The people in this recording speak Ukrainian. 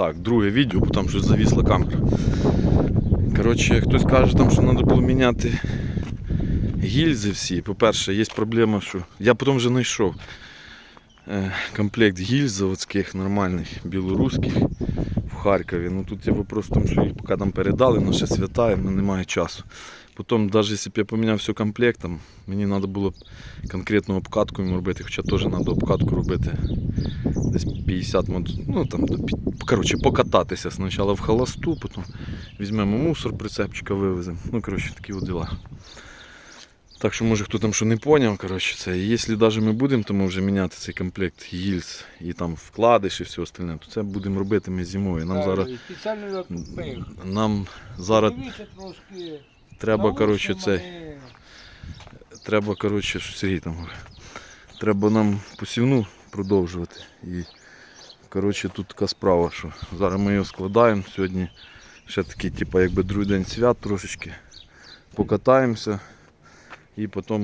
Так, друге відео, бо там щось завісла камера. Коротше, хтось каже, там, що треба було міняти гільзи всі. По-перше, є проблема, що я потім вже знайшов е, комплект гільз заводських нормальних, білоруських Харкові. Ну тут в тому, що їх поки там передали, наше свята, і немає часу. Потім, навіть якщо б я поміняв все комплектом, мені треба було б конкретну обкатку йому робити, хоча теж треба обкатку робити десь 50 мод... ну там коротше, покататися спочатку в холосту, потім візьмемо мусор, прицепчика вивеземо. Ну, коротше, такі от діла. Так що, може хто там що не поняв, коротше, це. І якщо навіть ми будемо, то ми вже міняти цей комплект гільз і там вкладиш і все остальне, то це будемо робити ми зимою. Нам зараз, Спеціально нам зараз треба, коротше, мої. Треба, коротше, що Сергій там говорить. Треба нам посівну продовжувати. І коротше, тут така справа, що зараз ми його складаємо сьогодні. Ще такий, типу, якби другий день свят трошечки. Покатаємося і потім